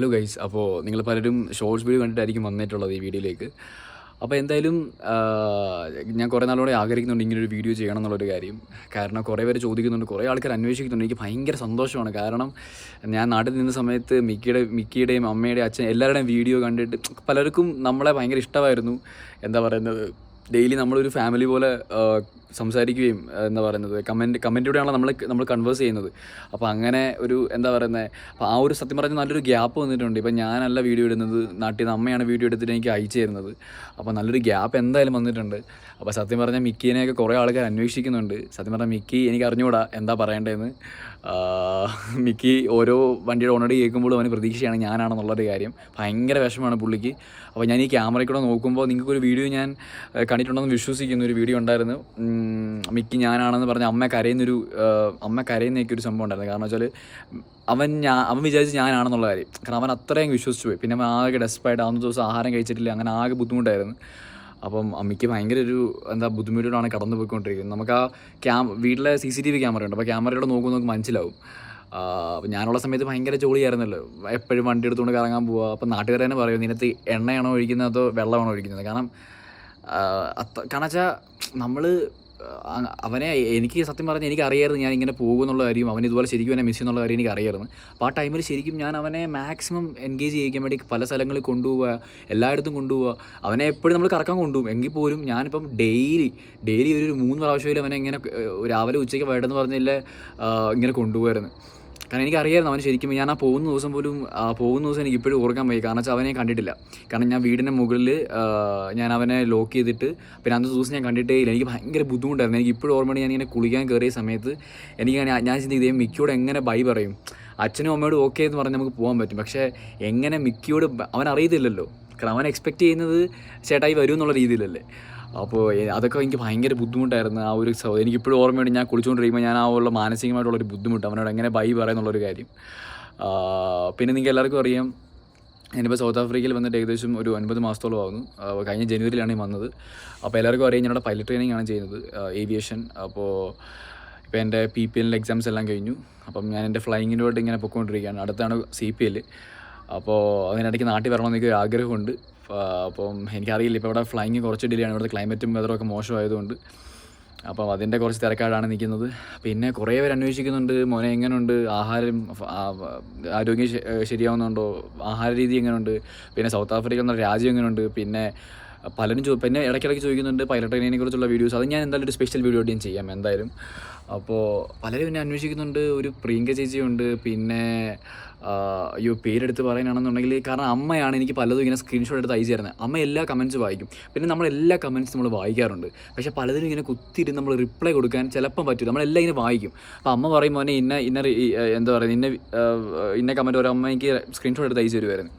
Hello guys അപ്പോൾ നിങ്ങൾ പലരും ഷോർട്സ് വീഡിയോ കണ്ടിട്ടായിരിക്കും വന്നിട്ടുള്ളത് ഈ വീഡിയോയിലേക്ക്. അപ്പോൾ എന്തായാലും ഞാൻ കുറേ നാളോടെ ആഗ്രഹിക്കുന്നുണ്ട് ഇങ്ങനെ ഒരു വീഡിയോ ചെയ്യണം എന്നുള്ളൊരു കാര്യം. കാരണം കുറേ പേര് ചോദിക്കുന്നുണ്ട് കുറേ ആൾക്കാർ അന്വേഷിക്കുന്നുണ്ട്. എനിക്ക് ഭയങ്കര സന്തോഷമാണ്. കാരണം ഞാൻ നാട്ടിൽ നിന്ന സമയത്ത് മിക്കിയുടെ മിക്കിയുടെയും അമ്മയുടെയും അച്ഛൻ എല്ലാവരുടെയും വീഡിയോ കണ്ടിട്ട് പലർക്കും നമ്മളെ ഭയങ്കര ഇഷ്ടമായിരുന്നു. എന്താ പറയുന്നത്? ഡെയിലി നമ്മളൊരു ഫാമിലി പോലെ സംസാരിക്കുകയും എന്താ പറയുന്നത് കമന്റ് കമന്റിലൂടെയാണല്ലോ നമ്മൾ നമ്മൾ കൺവേഴ്സ് ചെയ്യുന്നത്. അപ്പോൾ അങ്ങനെ ഒരു എന്താ പറയുന്നത് അപ്പോൾ ആ ഒരു സത്യം പറഞ്ഞാൽ നല്ലൊരു ഗ്യാപ്പ് വന്നിട്ടുണ്ട്. ഇപ്പോൾ ഞാനല്ല വീഡിയോ ഇടുന്നത് നാട്ടിൽ നിന്ന് അമ്മയാണ് വീഡിയോ എടുത്തിട്ട് എനിക്ക് അയച്ചു തരുന്നത്. അപ്പോൾ നല്ലൊരു ഗ്യാപ്പ് എന്തായാലും വന്നിട്ടുണ്ട്. അപ്പോൾ സത്യം പറഞ്ഞാൽ മിക്കീനെയൊക്കെ കുറേ ആൾക്കാർ അന്വേഷിക്കുന്നുണ്ട്. സത്യം പറഞ്ഞാൽ മിക്കി എനിക്ക് അറിഞ്ഞുകൂടാ എന്താ പറയേണ്ടതെന്ന് മിക്കി ഓരോ വണ്ടിയുടെ ഓണടി കേൾക്കുമ്പോഴും അവന് പ്രതീക്ഷയാണ് ഞാനാണെന്നുള്ളൊരു കാര്യം. ഭയങ്കര വിഷമമാണ് പുള്ളിക്ക്. അപ്പോൾ ഞാൻ ഈ ക്യാമറയിൽ കൂടെ നോക്കുമ്പോൾ നിങ്ങൾക്കൊരു വീഡിയോ ഞാൻ കണ്ടിട്ടുണ്ടെന്ന് വിശ്വസിക്കുന്ന. ഒരു വീഡിയോ ഉണ്ടായിരുന്നു. മിക്കി ഞാനാണെന്ന് പറഞ്ഞ് അമ്മ കരയുന്നൊരു അമ്മ കരയുന്നൊക്കെ ഒരു സംഭവം ഉണ്ടായിരുന്നു. കാരണം വെച്ചാൽ അവൻ ഞാൻ അവൻ വിചാരിച്ച് ഞാനാണെന്നുള്ള കാര്യം. കാരണം അവൻ അത്രയും വിശ്വസിച്ചു പോയി. പിന്നെ അവൻ ആകെ ഡെസ്പായിട്ട് ആവുന്ന ദിവസം ആഹാരം കഴിച്ചിട്ടില്ല. അങ്ങനെ ആകെ ബുദ്ധിമുട്ടായിരുന്നു. അപ്പം അമ്മയ്ക്ക് ഭയങ്കര ഒരു എന്താ ബുദ്ധിമുട്ടിലാണ് കടന്നു പോയിക്കൊണ്ടിരിക്കുന്നത്. നമുക്ക് ആ ക്യാം വീട്ടിലെ C C T V camera ഉണ്ട്. അപ്പോൾ ക്യാമറയിലൂടെ നോക്കുമ്പോൾ നമുക്ക് മനസ്സിലാവും. അപ്പോൾ ഞാനുള്ള സമയത്ത് ഭയങ്കര ജോളിയായിരുന്നല്ലോ. എപ്പോഴും വണ്ടി എടുത്തുകൊണ്ട് കറങ്ങാൻ പോവുക. അപ്പോൾ നാട്ടുകാർ തന്നെ പറയും നിനത്ത് എണ്ണയാണോ ഒഴിക്കുന്നത്? അതോ വെള്ളമാണോ ഒഴിക്കുന്നത്? കാരണം കാരണം വെച്ചാൽ നമ്മൾ അവനെ എനിക്ക് സത്യം പറഞ്ഞാൽ എനിക്ക് അറിയായിരുന്നു ഞാൻ ഇങ്ങനെ പോകുമെന്നുള്ള കാര്യം അവൻ ഇതുപോലെ ശരിക്കും എന്നെ മിസ് ചെയ്യുന്നുള്ള കാര്യം എനിക്ക് അറിയായിരുന്നു അപ്പോൾ ആ ടൈമിൽ ശരിക്കും ഞാൻ അവനെ മാക്സിമം എൻഗേജ് ചെയ്യിക്കാൻ വേണ്ടി പല സ്ഥലങ്ങളിൽ കൊണ്ടുപോവുക എല്ലായിടത്തും കൊണ്ടുപോവുക. അവനെ എപ്പോഴും നമ്മൾ കറക്കാൻ കൊണ്ടുപോകും. എങ്കിൽ പോലും ഞാനിപ്പം ഡെയിലി ഡെയിലി ഒരു മൂന്ന് പ്രാവശ്യമെങ്കിലും അവനെ ഇങ്ങനെ രാവിലെ ഉച്ചയ്ക്ക് വൈകിട്ടെന്ന് പറഞ്ഞില്ല ഇങ്ങനെ കൊണ്ടുപോകായിരുന്നു കാരണം എനിക്കറിയായിരുന്നു അവൻ ശരിക്കും ഞാൻ ആ പോകുന്ന ദിവസം പോലും പോകുന്ന ദിവസം എനിക്ക് ഇപ്പോഴും ഓർക്കാൻ പോയി കാരണം വെച്ചാൽ അവനെ കണ്ടിട്ടില്ല. കാരണം ഞാൻ വീടിന്റെ മുകളിൽ ഞാൻ അവനെ ലോക്ക് ചെയ്തിട്ട് പിന്നെ അന്നത്തെ ദിവസം ഞാൻ കണ്ടിട്ടേ ഇല്ല. എനിക്ക് ഭയങ്കര ബുദ്ധിമുട്ടായിരുന്നു. എനിക്ക് ഇപ്പോഴും ഓർമ്മയാണ് ഞാൻ ഇങ്ങനെ കുളിക്കാൻ കയറിയ സമയത്ത് എനിക്ക് ഞാൻ- ചിന്തി ഇതേ മിക്കിയോട് എങ്ങനെ ബൈ പറയും? അച്ഛനും അമ്മയോടും ഓക്കെ എന്ന് പറഞ്ഞ് നമുക്ക് പോകാൻ പറ്റും. പക്ഷേ എങ്ങനെ മിക്കിയോട് അവൻ അറിയത്തില്ലല്ലോ. കാരണം അവൻ എക്സ്പെക്റ്റ് ചെയ്യുന്നത് ചേട്ടായി വരും എന്നുള്ള രീതിയിലല്ലേ. അപ്പോൾ അതൊക്കെ എനിക്ക് ഭയങ്കര ബുദ്ധിമുട്ടായിരുന്നു. ആ ഒരു എനിക്കിപ്പോഴും ഓർമ്മയുണ്ട് ഞാൻ കുളിച്ചുകൊണ്ടിരിക്കുമ്പോൾ ഞാൻ ആ ഉള്ള മാനസികമായിട്ടുള്ളൊരു ബുദ്ധിമുട്ട് അവനോട് എങ്ങനെ ബൈ പറയുന്നുള്ളൊരു കാര്യം. പിന്നെ നിങ്ങൾക്ക് എല്ലാവർക്കും അറിയാം ഞാനിപ്പോൾ സൗത്ത് ആഫ്രിക്കയിൽ വന്നിട്ട് ഏകദേശം ഒരു ഒൻപത് മാസത്തോളം ആവുന്നു. കഴിഞ്ഞ ജനുവരിയിലാണ് വന്നത്. അപ്പോൾ എല്ലാവർക്കും അറിയാം ഞാനിവിടെ പൈലറ്റ് ട്രെയിനിങ് ആണ് ചെയ്യുന്നത് ഏവിയേഷൻ അപ്പോൾ ഇപ്പോൾ എന്റെ പി പി എല്ലിന്റെ എക്സാംസ് എല്ലാം കഴിഞ്ഞു. അപ്പം ഞാൻ എന്റെ ഫ്ലൈങ്ങിനോട്ട് ഇങ്ങനെ പൊയ്ക്കൊണ്ടിരിക്കുകയാണ് അടുത്താണ് സി പി എൽ അപ്പോൾ അതിനിടയ്ക്ക് നാട്ടിൽ വരണമെന്നൊക്കെ ഒരു ആഗ്രഹമുണ്ട്. അപ്പം എനിക്കറിയില്ല. ഇപ്പോൾ ഇവിടെ ഫ്ലൈങ് കുറച്ച് ഡിലേ ആണ്. ഇവിടുത്തെ ക്ലൈമറ്റും വെതറൊക്കെ മോശമായതുകൊണ്ട്. അപ്പം അതിന്റെ കുറച്ച് തിരക്കാടാണ് നിൽക്കുന്നത്. പിന്നെ കുറേ പേര് അന്വേഷിക്കുന്നുണ്ട്. മോനെ എങ്ങനെയുണ്ട് ആഹാരം ആരോഗ്യം ശരിയാവുന്നുണ്ടോ? ആഹാര രീതി എങ്ങനെയുണ്ട് പിന്നെ സൗത്ത് ആഫ്രിക്ക എന്ന രാജ്യം എങ്ങനെയുണ്ട് പിന്നെ പലരും ചോ പിന്നെ ഇടയ്ക്കിടയ്ക്ക് ചോദിക്കുന്നുണ്ട് പൈലറ്റ് ട്രെയിനിനെ കുറിച്ചുള്ള വീഡിയോസ് അത് ഞാൻ എന്തായാലും ഒരു സ്പെഷ്യൽ വീഡിയോ ഞാൻ ചെയ്യാം എന്തായാലും. അപ്പോൾ പലരും എന്നെ അന്വേഷിക്കുന്നുണ്ട്. ഒരു പ്രിയങ്ക ചേച്ചിയുണ്ട്. പിന്നെ അയ്യോ പേരെടുത്ത് പറയാനാണെന്നുണ്ടെങ്കിൽ കാരണം അമ്മയാണ് എനിക്ക് പലതും ഇങ്ങനെ സ്ക്രീൻഷോട്ട് എടുത്ത് അയച്ചു തരുന്നത്. അമ്മ എല്ലാ കമൻസ് വായിക്കും. പിന്നെ നമ്മൾ എല്ലാ കമൻസ് നമ്മൾ വായിക്കാറുണ്ട്. പക്ഷേ പലതിനും ഇങ്ങനെ കുത്തിയിട്ട് നമ്മൾ റിപ്ലൈ കൊടുക്കാൻ ചിലപ്പം പറ്റും നമ്മളെല്ലാം ഇങ്ങനെ വായിക്കും. അപ്പോൾ അമ്മ പറയും മോനെ ഇന്ന ഇന്ന എന്താ പറയുക ഇന്ന ഇന്ന കമന്റ് ഒരു അമ്മ എനിക്ക് സ്ക്രീൻഷോട്ട് എടുത്ത് അയച്ചു തരുമായിരുന്നു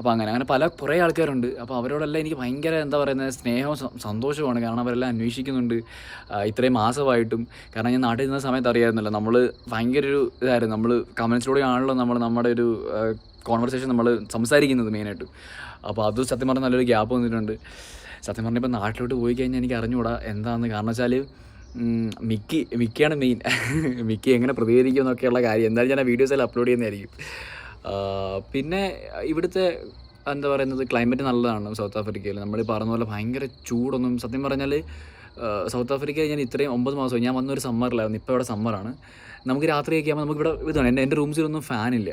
അപ്പോൾ അങ്ങനെ അങ്ങനെ പല കുറേ ആൾക്കാരുണ്ട്. അപ്പോൾ അവരോടെല്ലാം എനിക്ക് ഭയങ്കര എന്താ പറയുന്നത് സ്നേഹവും സന്തോഷമാണ് കാരണം അവരെല്ലാം അന്വേഷിക്കുന്നുണ്ട്. ഇത്രയും മാസമായിട്ടും. കാരണം ഞാൻ നാട്ടിൽ നിന്ന സമയത്ത് അറിയായിരുന്നല്ലോ നമ്മൾ ഭയങ്കര ഒരു ഇതായിരുന്നു. നമ്മൾ കമൻസിലൂടെ ആണല്ലോ നമ്മൾ നമ്മുടെ ഒരു കോൺവെർസേഷൻ നമ്മൾ സംസാരിക്കുന്നത് മെയിനായിട്ട്. അപ്പോൾ അത് സത്യം പറഞ്ഞാൽ നല്ലൊരു ഗ്യാപ്പ് വന്നിട്ടുണ്ട്. സത്യം പറഞ്ഞാൽ ഇപ്പോൾ നാട്ടിലോട്ട് പോയി കഴിഞ്ഞാൽ എനിക്ക് അറിഞ്ഞുകൂടാ എന്താണെന്ന് കാരണം വെച്ചാൽ മിക്കി മിക്കിയാണ് മെയിൻ മിക്കി എങ്ങനെ പ്രതികരിക്കും എന്നൊക്കെയുള്ള കാര്യം. എന്തായാലും ഞാൻ ആ വീഡിയോസ് എല്ലാം അപ്ലോഡ് ചെയ്യുന്നതായിരിക്കും. പിന്നെ ഇവിടുത്തെ എന്താ പറയുന്നത് ക്ലൈമറ്റ് നല്ലതാണ് സൗത്ത് ആഫ്രിക്കയിൽ. നമ്മൾ പറഞ്ഞ പോലെ ഭയങ്കര ചൂടൊന്നും സത്യം പറഞ്ഞാൽ സൗത്ത് ആഫ്രിക്കയിൽ ഞാൻ ഇത്രയും ഒമ്പത് മാസമായി ഞാൻ വന്നൊരു സമ്മറിലായിരുന്നു. ഇപ്പോൾ ഇവിടെ സമ്മറാണ്. നമുക്ക് രാത്രിയൊക്കെ ആകുമ്പോൾ നമുക്ക് ഇവിടെ ഇതാണ് എന്റെ എന്റെ റൂംസിലൊന്നും ഫാനില്ല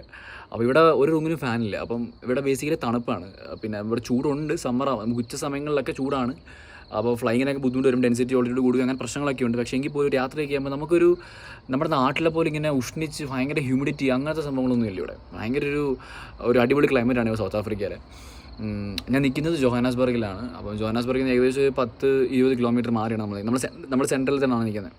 അപ്പോൾ ഇവിടെ ഒരു റൂമിനും ഫാനില്ല അപ്പം ഇവിടെ ബേസിക്കലി തണുപ്പാണ്. പിന്നെ ഇവിടെ ചൂടുണ്ട്. സമ്മറാണ് നമുക്ക് ഉച്ച സമയങ്ങളിലൊക്കെ ചൂടാണ്. അപ്പോൾ ഫ്ലൈങ്ങിനൊക്കെ ബുദ്ധിമുട്ട് വരും ഡെൻസിറ്റി ഓൾറെഡി കൂടുക അങ്ങനെ പ്രശ്നങ്ങളൊക്കെ ഉണ്ട്. പക്ഷേ എങ്കിൽ പോലും രാത്രിയൊക്കെ ആകുമ്പോൾ നമുക്കൊരു നമ്മുടെ നാട്ടിലെ പോലെ ഇങ്ങനെ ഉഷ്ണിച്ച് ഭയങ്കര ഹ്യൂമിഡിറ്റി അങ്ങനത്തെ സംഭവങ്ങളൊന്നും ഇല്ല ഇവിടെ. ഭയങ്കര ഒരു ഒരു അടിപൊളി ക്ലൈമറ്റാണ് സൗത്ത് ആഫ്രിക്കയിലെ ഞാൻ നിൽക്കുന്നത് ജോഹാനാസ്ബർഗിലാണ്. അപ്പോൾ ജോഹാനാസ്ബർഗിൽ നിന്ന് ഏകദേശം ഒരു പത്ത് ഇരുപത് കിലോമീറ്റർ മാറിയാണ് നമ്മൾ നമ്മൾ നമ്മുടെ സെൻട്രലിൽ തന്നെയാണ് നിൽക്കുന്നത്.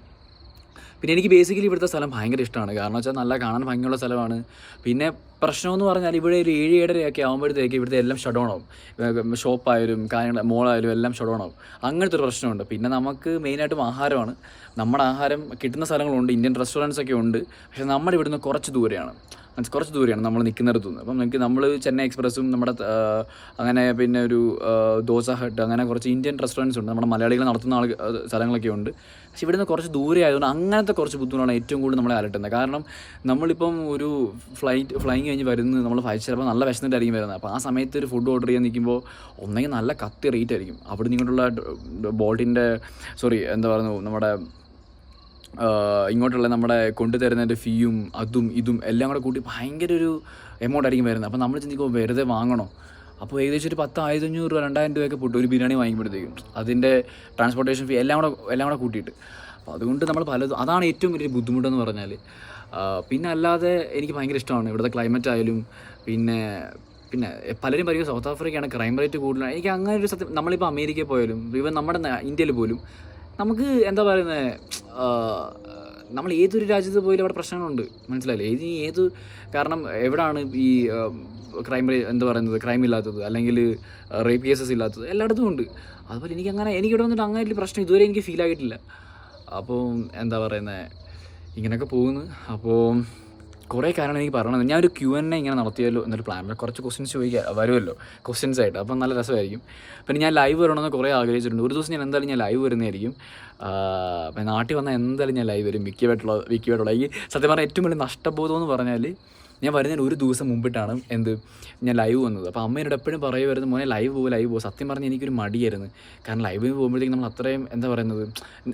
പിന്നെ എനിക്ക് ബേസിക്കലി ഇവിടുത്തെ സ്ഥലം ഭയങ്കര ഇഷ്ടമാണ്. കാരണം വെച്ചാൽ നല്ല കാണാൻ ഭംഗിയുള്ള സ്ഥലമാണ്. പിന്നെ പ്രശ്നമെന്ന് പറഞ്ഞാൽ ഇവിടെ ഒരു ഏഴ് ഏഴരയൊക്കെ ആകുമ്പോഴത്തേക്ക് ഇവിടുത്തെ എല്ലാം ഷട്ട് ഡൗൺ ആവും ഷോപ്പായാലും കാര്യങ്ങൾ മോളായാലും എല്ലാം ഷട്ട് ഡൗൺ ആവും അങ്ങനത്തെ ഒരു പ്രശ്നമുണ്ട്. പിന്നെ നമുക്ക് മെയിനായിട്ടും ആഹാരമാണ്. നമ്മുടെ ആഹാരം കിട്ടുന്ന സ്ഥലങ്ങളുണ്ട് ഇന്ത്യൻ റെസ്റ്റോറന്റ്സ് ഒക്കെ ഉണ്ട്. പക്ഷെ നമ്മുടെ ഇവിടുന്ന് കുറച്ച് ദൂരെയാണ്. മീൻസ് കുറച്ച് ദൂരെയാണ് നമ്മൾ നിൽക്കുന്നിടത്തു നിന്ന്. അപ്പം നമുക്ക് നമ്മൾ ചെന്നൈ എക്സ്പ്രസ്സും നമ്മുടെ അങ്ങനെ പിന്നെ ഒരു ദോസ ഹട്ട് അങ്ങനെ കുറച്ച് ഇന്ത്യൻ റെസ്റ്റോറന്റ്സ് ഉണ്ട്. നമ്മുടെ മലയാളികൾ നടത്തുന്ന ആൾ സ്ഥലങ്ങളൊക്കെ ഉണ്ട്. പക്ഷെ ഇവിടുന്ന് കുറച്ച് ദൂരെ ആയതുകൊണ്ട് അങ്ങനത്തെ കുറച്ച് ബുദ്ധിമുട്ടാണ് ഏറ്റവും കൂടുതൽ നമ്മളെ അലട്ടുന്നത്. കാരണം നമ്മളിപ്പം ഒരു ഫ്ലൈറ്റ് ഫ്ലൈങ് കഴിഞ്ഞ് വരുന്നത് നമ്മൾ ഫൈവ് ചിലപ്പോൾ നല്ല വിശന്നിട്ടായിരിക്കും വരുന്നത്. അപ്പോൾ ആ സമയത്ത് ഒരു ഫുഡ് ഓർഡർ ചെയ്യാൻ നിൽക്കുമ്പോൾ ഒന്നെങ്കിൽ നല്ല കത്തി റേറ്റ് ആയിരിക്കും. അവിടെ നിങ്ങോട്ടുള്ള ബോട്ടിന്റെ സോറി എന്താ പറയുന്നു നമ്മുടെ ഇങ്ങോട്ടുള്ള നമ്മുടെ കൊണ്ടുതരുന്നതിന്റെ ഫീയും അതും ഇതും എല്ലാം കൂടെ കൂട്ടി ഭയങ്കര ഒരു എമൗണ്ട് ആയിരിക്കും വരുന്നത്. അപ്പോൾ നമ്മൾ ചിന്തിക്കുമ്പോൾ വെറുതെ വാങ്ങണോ? അപ്പോൾ ഏകദേശം ഒരു പത്ത് ആയിരത്തി അഞ്ഞൂറ് രൂപ രണ്ടായിരം രൂപയൊക്കെ പൊട്ടും ഒരു ബിരിയാണി വാങ്ങിക്കുമ്പോഴത്തേക്കും. അതിന്റെ ട്രാൻസ്പോർട്ടേഷൻ ഫീ എല്ലാം കൂടെ എല്ലാം കൂടെ കൂട്ടിയിട്ട്. അപ്പോൾ അതുകൊണ്ട് നമ്മൾ പലതും അതാണ് ഏറ്റവും വലിയ ബുദ്ധിമുട്ടെന്ന് പറഞ്ഞാൽ പിന്നെ അല്ലാതെ എനിക്ക് ഭയങ്കര ഇഷ്ടമാണ് ഇവിടുത്തെ ക്ലൈമറ്റ് ആയാലും പിന്നെ പിന്നെ പലരും പറയും സൗത്ത് ആഫ്രിക്കയാണ് ക്രൈം റേറ്റ് കൂടുതലാണ് എനിക്ക് അങ്ങനെ ഒരു സത്യം നമ്മളിപ്പോൾ അമേരിക്കയിൽ പോയാലും ഈവൻ നമ്മുടെ ഇന്ത്യയിൽ പോലും നമുക്ക് എന്താ പറയുന്നത് നമ്മൾ ഏതൊരു രാജ്യത്ത് പോയാലും അവിടെ പ്രശ്നങ്ങളുണ്ട്. മനസ്സിലായില്ലേ? ഈ ഏത് കാരണം എവിടാണ് ഈ ക്രൈം എന്താ പറയുന്നത് ക്രൈം ഇല്ലാത്തത് അല്ലെങ്കിൽ റേപ്പ് കേസസ് ഇല്ലാത്തത് എല്ലായിടത്തും ഉണ്ട്. അതുപോലെ എനിക്ക് അങ്ങനെ എനിക്കിവിടെ വന്നിട്ട് അങ്ങനെ വലിയ പ്രശ്നം ഇതുവരെ എനിക്ക് ഫീൽ ആയിട്ടില്ല. അപ്പോൾ എന്താ പറയുന്നത് ഇങ്ങനെയൊക്കെ പോകുന്നു. അപ്പോൾ കുറേ കാരണം എനിക്ക് പറയണത്. ഞാനൊരു ക്യു എൻ എ ഇങ്ങനെ നടത്തിയല്ലോ എന്നൊരു പ്ലാൻ കുറച്ച് ക്വസ്റ്റ്യൻസ് ചോദിക്കുക വരുമല്ലോ. ക്വസ്റ്റ്യൻസ് ആയിട്ട്. അപ്പം നല്ല രസമായിരിക്കും. പിന്നെ ഞാൻ ലൈവ് വരണമെന്ന് കുറേ ആഗ്രഹിച്ചിട്ടുണ്ട്. ഒരു ദിവസം ഞാൻ എന്തായാലും ഞാൻ ലൈവ് വരുന്നതായിരിക്കും. നാട്ടിൽ വന്നാൽ എന്തായാലും ഞാൻ ലൈവ് വരും. വിക്കിയായിട്ടുള്ള വിക്കിയായിട്ടുള്ള ഈ സത്യം പറഞ്ഞാൽ ഏറ്റവും വലിയ നഷ്ടബോധം എന്ന് പറഞ്ഞാൽ ഞാൻ വരുന്നതിന് ഒരു ദിവസം മുമ്പിട്ടാണ് എന്ത് ഞാൻ ലൈവ് വന്നത്. അപ്പോൾ അമ്മ എന്നോട് എപ്പോഴും പറയുമായിരുന്നു മോനെ ലൈവ് പോകും ലൈവ് പോകും സത്യം പറഞ്ഞാൽ എനിക്കൊരു മടിയായിരുന്നു. കാരണം ലൈവിൽ പോകുമ്പോഴത്തേക്കും നമ്മൾ അത്രയും എന്താ പറയുന്നത്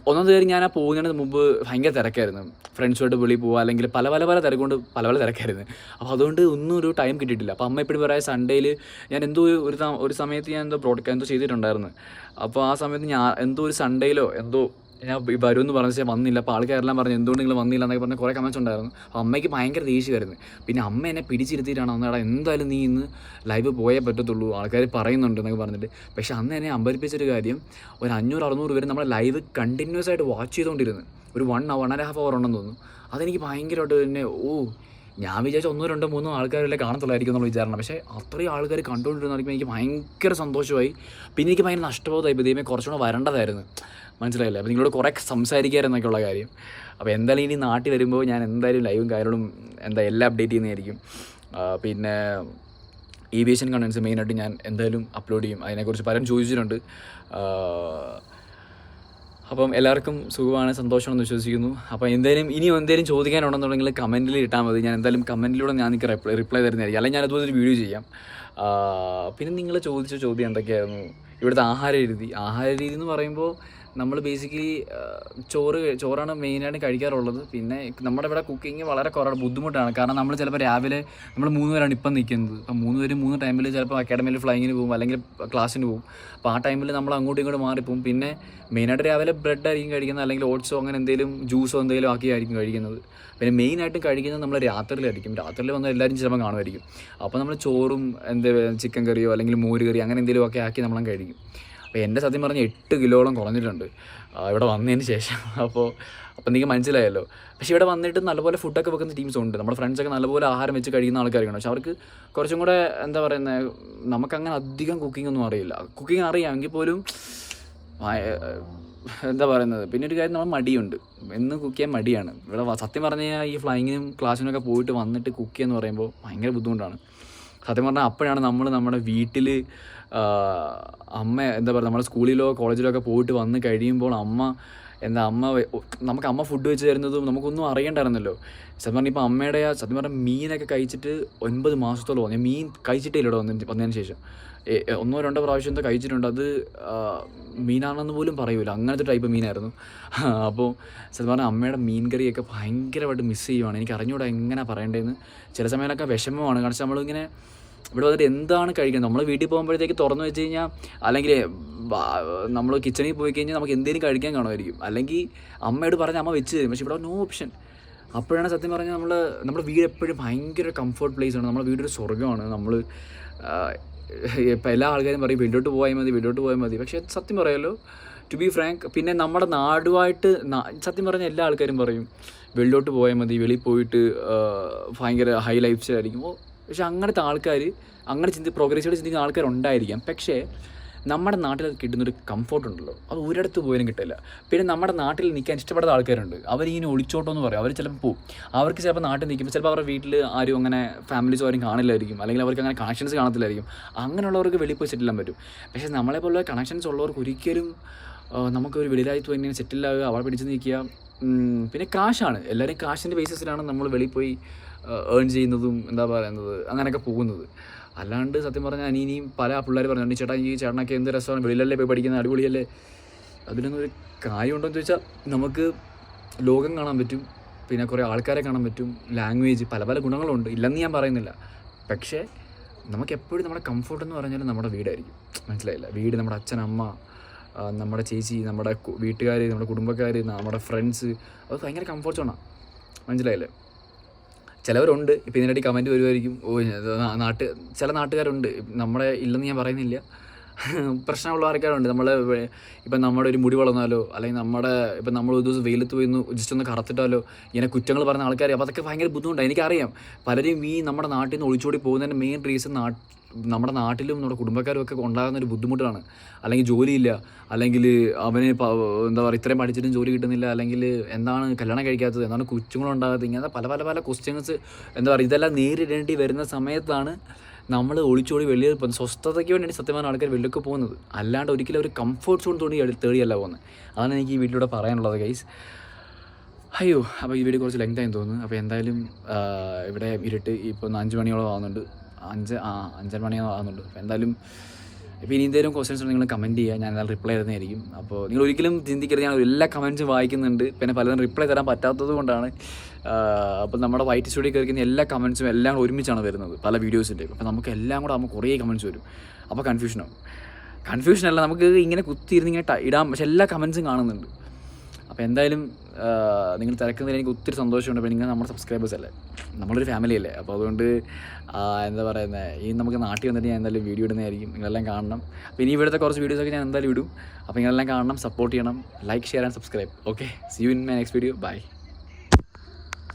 ഒന്നാമത് കാര്യം ഞാൻ ആ പോകുന്നതിന് മുമ്പ് ഭയങ്കര തിരക്കായിരുന്നു. ഫ്രണ്ട്സുമായിട്ട് വെളിയിൽ പോകുക അല്ലെങ്കിൽ പല പല പല തിരക്കൊണ്ട് പല പല തിരക്കായിരുന്നു. അപ്പോൾ അതുകൊണ്ട് ഒന്നും ഒരു ടൈം കിട്ടിയിട്ടില്ല. അപ്പോൾ അമ്മ എപ്പോഴും പറയാം സൺഡേയിൽ ഞാൻ എന്തോ ഒരു ഒരു സമയത്ത് ഞാൻ എന്തോ ബ്രോഡ്കാസ്റ്റ് എന്തോ ചെയ്തിട്ടുണ്ടായിരുന്നു. അപ്പോൾ ആ സമയത്ത് ഞാൻ എന്തോ ഒരു സൺഡേയിലോ എന്തോ ഞാൻ ഈ വരുമെന്ന് പറഞ്ഞ പക്ഷേ വന്നില്ല. അപ്പോൾ ആൾക്കാരെല്ലാം പറഞ്ഞു എന്തുകൊണ്ട് നിങ്ങൾ വന്നില്ല? എന്നൊക്കെ പറഞ്ഞ് കുറേ കമൻസ് ഉണ്ടായിരുന്നു. അപ്പോൾ അമ്മയ്ക്ക് ഭയങ്കര ദേഷ്യമായിരുന്നു. പിന്നെ അമ്മ എന്നെ പിടിച്ചിരുത്തിയിട്ടാണ് അന്നേടാ എന്തായാലും നീ ഇന്ന് ലൈവ് പോയേ പറ്റത്തുള്ളൂ ആൾക്കാർ പറയുന്നുണ്ട് എന്നൊക്കെ പറഞ്ഞിട്ട്. പക്ഷേ അന്ന് എന്നെ അമ്പരിപ്പിച്ചൊരു കാര്യം ഒരു അഞ്ഞൂറ് അറുന്നൂറ് പേര് നമ്മളെ ലൈവ് കണ്ടിന്യൂസ് ആയിട്ട് വാച്ച് ചെയ്തുകൊണ്ടിരുന്നു. ഒരു one one and half hour ഉണ്ടെന്ന് തോന്നുന്നു. അതെനിക്ക് ഭയങ്കരമായിട്ട് തന്നെ ഓ ഞാൻ വിചാരിച്ച ഒന്നോ രണ്ടോ മൂന്നോ ആൾക്കാരല്ലേ കാണത്തുള്ളായിരിക്കും എന്നുള്ള വിചാരണം. പക്ഷേ അത്രയും ആൾക്കാർ കണ്ടുകൊണ്ടിരുന്ന എനിക്ക് ഭയങ്കര സന്തോഷമായി. പിന്നെ എനിക്ക് ഭയങ്കര നഷ്ടബോധമായി. ഇപ്പോൾ ദൈവമേ കുറച്ചുകൂടെ വരേണ്ടതായിരുന്നു. മനസ്സിലായില്ലേ? അപ്പോൾ നിങ്ങളോട് കുറേ ഉള്ള കാര്യം. അപ്പോൾ എന്തായാലും ഇനി നാട്ടിൽ വരുമ്പോൾ ഞാൻ എന്തായാലും ലൈവും കാര്യങ്ങളും എന്താ എല്ലാം അപ്ഡേറ്റ് ചെയ്യുന്നതായിരിക്കും. പിന്നെ ഏവിയേഷൻ കണ്ടൻസ് മെയിനായിട്ട് ഞാൻ എന്തായാലും അപ്ലോഡ് ചെയ്യും. അതിനെക്കുറിച്ച് പലരും ചോദിച്ചിട്ടുണ്ട്. അപ്പം എല്ലാവർക്കും സുഖമാണ് സന്തോഷമാണെന്ന് വിശ്വസിക്കുന്നു. അപ്പോൾ എന്തായാലും ഇനി എന്തെങ്കിലും ചോദിക്കാനുണ്ടെന്നുണ്ടെങ്കിൽ കമന്റിൽ ഇട്ടാൽ മതി. ഞാൻ എന്തായാലും കമന്റിലൂടെ ഞാൻ നിങ്ങൾക്ക് റിപ്ലൈ റിപ്ലൈ തരുന്നതായിരിക്കും. അല്ലെങ്കിൽ ഞാൻ അതുപോലെ ഒരു വീഡിയോ ചെയ്യാം. പിന്നെ നിങ്ങൾ ചോദിച്ച ചോദ്യം എന്തൊക്കെയായിരുന്നു? ഇവിടുത്തെ ആഹാര രീതി. ആഹാര രീതി എന്ന് പറയുമ്പോൾ നമ്മൾ ബേസിക്കലി ചോറ് ചോറാണ് മെയിനായിട്ട് കഴിക്കാറുള്ളത്. പിന്നെ നമ്മുടെ ഇവിടെ കുക്കിംഗ് വളരെ കുറവാണ് ബുദ്ധിമുട്ടാണ്. കാരണം നമ്മൾ ചിലപ്പോൾ രാവിലെ നമ്മൾ മൂന്ന് പേരാണ് ഇപ്പം നിൽക്കുന്നത് അപ്പം മൂന്ന് പേര് മൂന്ന് ടൈമിൽ ചിലപ്പോൾ അക്കാഡമിയിൽ ഫ്ലൈങ്ങിന് പോകും അല്ലെങ്കിൽ ക്ലാസ്സിന് പോകും. അപ്പോൾ ആ ടൈമിൽ നമ്മൾ അങ്ങോട്ടും ഇങ്ങോട്ടും മാറിപ്പോകും പിന്നെ മെയിനായിട്ട് രാവിലെ ബ്രെഡ് ആയിരിക്കും കഴിക്കുന്നത് അല്ലെങ്കിൽ ഓട്സോ അങ്ങനെ എന്തെങ്കിലും ജ്യൂസോ എന്തെങ്കിലും ആക്കിയായിരിക്കും കഴിക്കുന്നത്. പിന്നെ മെയിനായിട്ട് കഴിക്കുന്നത് നമ്മൾ രാത്രിയിലായിരിക്കും. രാത്രിയിൽ വന്നാൽ എല്ലാവരും ചിലപ്പോൾ കാണുമായിരിക്കും. അപ്പോൾ നമ്മൾ ചോറും എന്ത് ചിക്കൻ കറിയോ അല്ലെങ്കിൽ മോര് കറി അങ്ങനെ എന്തെങ്കിലും ഒക്കെ ആക്കി നമ്മളങ്ങ് കഴിക്കും. അപ്പോൾ എന്റെ സത്യം പറഞ്ഞ് എട്ട് കിലോളം കുറഞ്ഞിട്ടുണ്ട്. ഇവിടെ വന്നതിന് ശേഷം. അപ്പോൾ അപ്പോൾ നിങ്ങൾക്ക് മനസ്സിലായല്ലോ. പക്ഷേ ഇവിടെ വന്നിട്ട് നല്ലപോലെ ഫുഡൊക്കെ വെക്കുന്ന ടീംസ് ഉണ്ട്. നമ്മുടെ ഫ്രണ്ട്സൊക്കെ നല്ലപോലെ ആഹാരം വെച്ച് കഴിക്കുന്ന ആൾക്കാരൊക്കെയാണ് പക്ഷെ അവർക്ക് കുറച്ചും കൂടെ എന്താ പറയുന്നത് നമുക്കങ്ങനെ അധികം കുക്കിംഗ് ഒന്നും അറിയില്ല. കുക്കിംഗ് അറിയാമെങ്കിൽ പോലും എന്താ പറയുന്നത് പിന്നെ ഒരു കാര്യം നമ്മൾ മടിയുണ്ട്. എന്ന് കുക്ക് ചെയ്യാൻ മടിയാണ്. ഇവിടെ സത്യം പറഞ്ഞു കഴിഞ്ഞാൽ ഈ ഫ്ലൈങ്ങിനും ക്ലാസ്സിനൊക്കെ പോയിട്ട് വന്നിട്ട് കുക്ക് എന്ന് പറയുമ്പോൾ ഭയങ്കര ബുദ്ധിമുട്ടാണ്. സത്യം പറഞ്ഞാൽ അപ്പോഴാണ് നമ്മൾ നമ്മുടെ വീട്ടിൽ അമ്മ എന്താ പറയുക നമ്മുടെ സ്കൂളിലോ കോളേജിലോ ഒക്കെ പോയിട്ട് വന്ന് കഴിയുമ്പോൾ അമ്മ എന്താ അമ്മ നമുക്ക് അമ്മ ഫുഡ് വെച്ച് തരുന്നതും നമുക്കൊന്നും അറിയണ്ടായിരുന്നല്ലോ. സത്യം പറഞ്ഞാൽ ഇപ്പോൾ അമ്മയുടെ ആ സത്യം പറഞ്ഞാൽ മീനൊക്കെ കഴിച്ചിട്ട് ഒൻപത് മാസത്തോളം ഞാൻ മീൻ കഴിച്ചിട്ടേ ഇവിടെ വന്നതിന് ശേഷം. ഒന്നോ രണ്ടോ പ്രാവശ്യം എന്തോ കഴിച്ചിട്ടുണ്ട്. അത് മീനാണെന്ന് പോലും പറയൂല. അങ്ങനത്തെ ടൈപ്പ് മീനായിരുന്നു. അപ്പോൾ സത്യം പറഞ്ഞാൽ അമ്മയുടെ മീൻ കറിയൊക്കെ ഭയങ്കരമായിട്ട് മിസ് ചെയ്യുവാണ്. എനിക്ക് അറിഞ്ഞുകൂടാ എങ്ങനെ പറയേണ്ടതെന്ന് ചില സമയത്തൊക്കെ വിഷമമാണ്. കാരണം നമ്മളിങ്ങനെ ഇവിടെ വന്നിട്ട് എന്താണ് കഴിക്കുന്നത് നമ്മൾ വീട്ടിൽ പോകുമ്പോഴത്തേക്ക് തുറന്നു വെച്ച് കഴിഞ്ഞാൽ അല്ലെങ്കിൽ നമ്മൾ കിച്ചണിൽ പോയി കഴിഞ്ഞാൽ നമുക്ക് എന്തെങ്കിലും കഴിക്കാൻ കാണുമായിരിക്കും. അല്ലെങ്കിൽ അമ്മയോട് പറഞ്ഞ് അമ്മ വെച്ച് തരും. പക്ഷെ ഇവിടെ നോ ഓപ്ഷൻ അപ്പോഴാണ് സത്യം പറഞ്ഞാൽ നമ്മൾ നമ്മുടെ വീട് എപ്പോഴും ഭയങ്കര കംഫർട്ട് പ്ലേസ് ആണ്. നമ്മുടെ വീടൊരു സ്വർഗമാണ്. നമ്മൾ ഇപ്പം എല്ലാ ആൾക്കാരും പറയും വീട്ടിലോട്ട് പോയാൽ മതി വീട്ടിലോട്ട് പോയാൽ മതി. പക്ഷേ സത്യം പറയാമല്ലോ ടു ബി ഫ്രാങ്ക് പിന്നെ നമ്മുടെ നാടുമായിട്ട് സത്യം പറഞ്ഞാൽ എല്ലാ ആൾക്കാരും പറയും വെളിലോട്ട് പോയാൽ മതി വെളിയിൽ പോയിട്ട് ഭയങ്കര ഹൈ ലൈഫ് സ്റ്റൈൽ ആയിരിക്കും പക്ഷെ അങ്ങനത്തെ ആൾക്കാർ അങ്ങനെ ചിന്തി പ്രോഗ്രസീവായിട്ട് ചിന്തിക്കുന്ന ആൾക്കാരുണ്ടായിരിക്കാം. പക്ഷേ നമ്മുടെ നാട്ടിൽ കിട്ടുന്നൊരു കംഫോർട്ട് ഉണ്ടല്ലോ. അത് ഒരിടത്ത് പോയാലും കിട്ടില്ല. പിന്നെ നമ്മുടെ നാട്ടിൽ നിൽക്കാൻ ഇഷ്ടപ്പെടാത്ത ആൾക്കാരുണ്ട്. അവരിങ്ങനെ ഒളിച്ചോട്ടോ എന്ന് പറയും. അവർ ചിലപ്പോൾ പോകും അവർക്ക് ചിലപ്പോൾ നാട്ടിൽ നിൽക്കുമ്പോൾ ചിലപ്പോൾ അവരുടെ വീട്ടിൽ ആരും അങ്ങനെ ഫാമിലീസ് ആരും കാണില്ലായിരിക്കും. അല്ലെങ്കിൽ അവർക്ക് അങ്ങനെ കണക്ഷൻസ് കാണത്തില്ലായിരിക്കും. അങ്ങനെയുള്ളവർക്ക് വെളിയിൽ പോയി സെറ്റിൽ പറ്റും. പക്ഷേ നമ്മളെ പോലെ കണക്ഷൻസ് ഉള്ളവർക്ക് ഒരിക്കലും നമുക്ക് നമുക്കൊരു വെളിയിലായി പോയി ഇങ്ങനെ സെറ്റിലാകുക അവിടെ പിടിച്ച് നിൽക്കുക പിന്നെ കാശാണ് എല്ലാവരും കാശിന്റെ ബേസിസിലാണ് നമ്മൾ വെളിയിൽ പോയി ഏൺ ചെയ്യുന്നതും എന്താ പറയുന്നത് അങ്ങനെയൊക്കെ പോകുന്നത്. അല്ലാണ്ട് സത്യം പറഞ്ഞാൽ അനിയും പല പിള്ളേർ പറഞ്ഞു ചേട്ടാ ഈ ചേട്ടനൊക്കെ എന്ത് രസമാണ് വെളിയിലല്ലേ പോയി പഠിക്കുന്നത് അടിപൊളിയല്ലേ? അതിലൊന്നും ഒരു കാര്യമുണ്ടോ എന്ന് ചോദിച്ചാൽ നമുക്ക് ലോകം കാണാൻ പറ്റും പിന്നെ കുറേ ആൾക്കാരെ കാണാൻ പറ്റും ലാംഗ്വേജ് പല പല ഗുണങ്ങളുണ്ട്. ഇല്ലെന്ന് ഞാൻ പറയുന്നില്ല. പക്ഷേ നമുക്ക് എപ്പോഴും നമ്മുടെ കംഫർട്ട് എന്ന് പറഞ്ഞാൽ നമ്മുടെ വീടായിരിക്കും. മനസ്സിലായില്ല? വീട് നമ്മുടെ അച്ഛൻ അമ്മ നമ്മുടെ ചേച്ചി നമ്മുടെ വീട്ടുകാർ നമ്മുടെ കുടുംബക്കാർ നമ്മുടെ ഫ്രണ്ട്സ് അത് ഭയങ്കര കംഫർട്ട് സോണാണ് മനസ്സിലായില്ലേ? ചിലവരുണ്ട്. ഇപ്പം ഇതിനിടയിൽ കമന്റ് വരുമായിരിക്കും ഓ നാട്ട് ചില നാട്ടുകാരുണ്ട്. നമ്മളെ ഇല്ലെന്ന് ഞാൻ പറയുന്നില്ല. പ്രശ്നമുള്ള ആൾക്കാരുണ്ട് നമ്മൾ ഇപ്പം നമ്മുടെ ഒരു മുടി വളർന്നാലോ അല്ലെങ്കിൽ നമ്മുടെ ഇപ്പം നമ്മൾ ഒരു ദിവസം വെയിലത്ത് പോയി ജസ്റ്റ് ഒന്ന് കറത്തിട്ടാലോ ഇങ്ങനെ കുറ്റങ്ങൾ പറഞ്ഞ ആൾക്കാർ അപ്പോൾ അതൊക്കെ ഭയങ്കര ബുദ്ധിമുട്ടാണ്. എനിക്കറിയാം. പലരും ഈ നമ്മുടെ നാട്ടിൽ നിന്ന് ഒളിച്ചോടി പോകുന്നതിന്റെ മെയിൻ റീസൺ നാട്ട് നമ്മുടെ നാട്ടിലും നമ്മുടെ കുടുംബക്കാരും ഒക്കെ ഉണ്ടാകുന്ന ഒരു ബുദ്ധിമുട്ടാണ്. അല്ലെങ്കിൽ ജോലിയില്ല അല്ലെങ്കിൽ അവന് എന്താ പറയുക ഇത്രയും പഠിച്ചിട്ടും ജോലി കിട്ടുന്നില്ല അല്ലെങ്കിൽ എന്താണ് കല്യാണം കഴിക്കാത്തത് എന്താണ് കുറ്റങ്ങളുണ്ടാകാത്തത് ഇങ്ങനത്തെ പല പല പല ക്വസ്റ്റ്യൻസ് എന്താ പറയുക ഇതെല്ലാം നേരിടേണ്ടി വരുന്ന സമയത്താണ് നമ്മൾ ഒളിച്ചോടി വെളിയിൽ പോകുന്നത് സ്വസ്ഥതയ്ക്ക് വേണ്ടി സത്യമായ ആൾക്കാർ വെളിയിലേക്ക് പോകുന്നത്. അല്ലാണ്ട് ഒരിക്കലും ഒരു കംഫർട്ട് സോൺ എടു- തേടിയല്ല പോകുന്നത് അതാണ് എനിക്ക് ഈ വീട്ടിലൂടെ പറയാനുള്ളത് ഗൈസ് അയ്യോ അപ്പോൾ ഈ വീഡിയോ കുറച്ച് ലെങ്ത് ആയി തോന്നുന്നു. അപ്പോൾ എന്തായാലും ഇവിടെ ഇരുട്ട് ഇപ്പോൾ അഞ്ച് മണിയോളം ആവുന്നുണ്ട്. അഞ്ച് ആ അഞ്ചര മണിയോളം ആവുന്നുണ്ട്. അപ്പോൾ എന്തായാലും ഇപ്പോൾ ഇനി എന്തെങ്കിലും ക്വസ്റ്റ്യൻസ് നിങ്ങൾ കമന്റ് ചെയ്യുക. ഞാൻ എന്നാൽ റിപ്ലൈ തരുന്നതായിരിക്കും. അപ്പോൾ നിങ്ങൾ ഒരിക്കലും ചിന്തിക്കരുത്. ഞാൻ എല്ലാ കമന്റ്സും വായിക്കുന്നുണ്ട്. പിന്നെ പലതും റിപ്ലൈ തരാൻ പറ്റാത്തത് കൊണ്ടാണ്. അപ്പോൾ നമ്മുടെ വൈറ്റ് സ്റ്റുഡിയോ കയറിക്കുന്ന എല്ലാ കമന്റ്സും എല്ലാം കൂടെ ഒരുമിച്ചാണ് വരുന്നത് പല വീഡിയോസിന്റെയും അപ്പോൾ നമുക്ക് എല്ലാം കൂടെ ആകുമ്പോൾ കുറേ കമന്റ്സ് വരും. അപ്പോൾ കൺഫ്യൂഷൻ കൺഫ്യൂഷനല്ല നമുക്ക് ഇങ്ങനെ കുത്തിയിരുന്ന് ഇങ്ങനെ ഇടാം. പക്ഷെ എല്ലാ കമൻസും കാണുന്നുണ്ട്. അപ്പോൾ എന്തായാലും നിങ്ങൾ തിരക്കുന്നതിൽ എനിക്ക് ഒത്തിരി സന്തോഷമുണ്ട്. അപ്പോൾ നിങ്ങൾ നമ്മുടെ സബ്സ്ക്രൈബേഴ്സ് അല്ലേ? നമ്മളൊരു ഫാമിലി അല്ലേ? അപ്പോൾ അതുകൊണ്ട് എന്താ പറയുന്നത് ഈ നമുക്ക് നാട്ടിൽ വന്നിട്ട് ഞാൻ എന്തായാലും വീഡിയോ ഇടുന്നതായിരിക്കും. നിങ്ങളെല്ലാം കാണണം. അപ്പോൾ ഇനി ഇവിടുത്തെ കുറച്ച് വീഡിയോസൊക്കെ ഞാൻ എന്തായാലും ഇടും. അപ്പോൾ നിങ്ങളെല്ലാം കാണണം സപ്പോർട്ട് ചെയ്യണം. Like share and subscribe okay see you in my next video bye